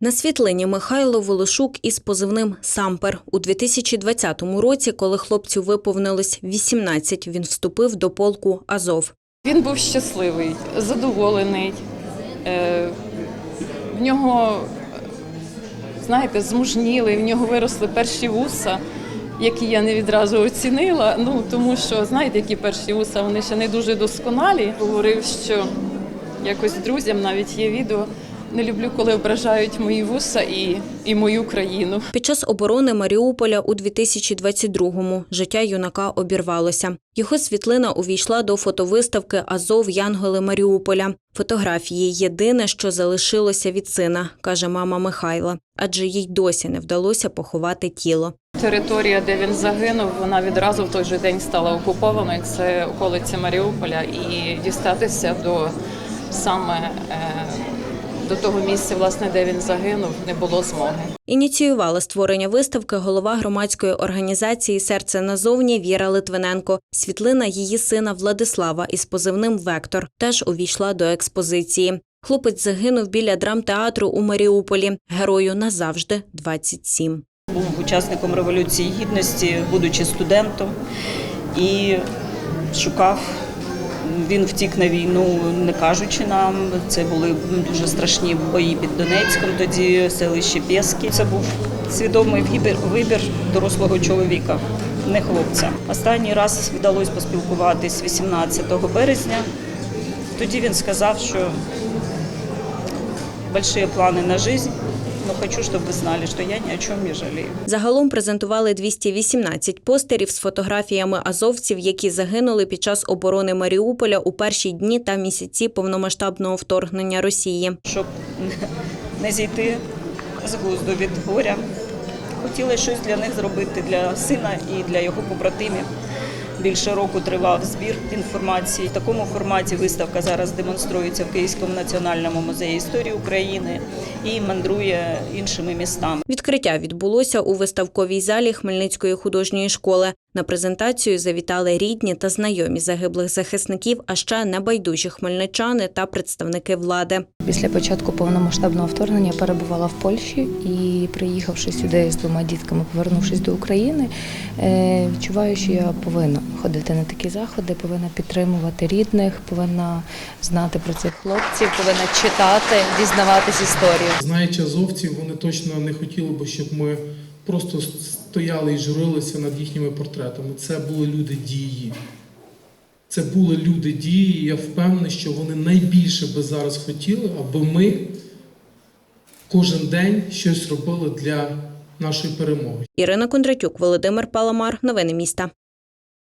На світлині Михайло Волошук із позивним Сампер. У 2020 році, коли хлопцю виповнилось 18, він вступив до полку Азов. Він був щасливий, задоволений. Е, В нього, знаєте, змужніли, в нього виросли перші вуса, які я не відразу оцінила. Ну тому що знаєте, які перші вуса, вони ще не дуже досконалі. Говорив, що якось друзям навіть є відео. Не люблю, коли ображають мої вуса і, і мою країну. Під час оборони Маріуполя у 2022-му життя юнака обірвалося. Його світлина увійшла до фотовиставки Азов Янголи Маріуполя. Фотографії єдине, що залишилося від сина, каже мама Михайла, адже їй досі не вдалося поховати тіло. Територія, де він загинув, вона відразу в той же день стала окупованою. Це околиці Маріуполя, і дістатися до саме е, до того місця, власне, де він загинув, не було змоги. Ініціювала створення виставки голова громадської організації Серце назовні Віра Литвиненко. Світлина її сина Владислава із позивним Вектор теж увійшла до експозиції. Хлопець загинув біля драмтеатру у Маріуполі. Герою назавжди 27. Був учасником Революції Гідності, будучи студентом, і шукав. Він втік на війну, не кажучи нам. Це були дуже страшні бої під Донецьком, тоді селище Пєски. Це був свідомий вибір, дорослого чоловіка, не хлопця. Останній раз вдалося поспілкуватись 18 березня. Тоді він сказав, що большие плани на жизнь, но хочу, чтобы вы знали, что я ни о чем не жалею. Загалом презентували 218 постерів з фотографіями азовців, які загинули під час оборони Маріуполя у перші дні та місяці повномасштабного вторгнення Росії. щоб не зійти з глузду від горя. Хотіла щось для них зробити для сина і для його побратимів. Більше року тривав збір інформації. В такому форматі виставка зараз демонструється в Київському національному музеї історії України і мандрує іншими містами. Відкриття відбулося у виставковій залі Хмельницької художньої школи. На презентацію завітали рідні та знайомі загиблих захисників, а ще небайдужі хмельничани та представники влади. Після початку повномасштабного вторгнення перебувала в Польщі і, приїхавши сюди з двома дітками, повернувшись до України, е, відчуваю, що я повинна ходити на такі заходи, повинна підтримувати рідних, повинна знати про цих хлопців, повинна читати, дізнаватись історію. Знаючи азовців, вони точно не хотіли би, щоб ми просто стояли і журилися над їхніми портретами. Це були люди дії. Це були люди дії. і Я впевнений, що вони найбільше би зараз хотіли, аби ми кожен день щось робили для нашої перемоги. Ірина Кондратюк, Володимир Паламар. Новини міста.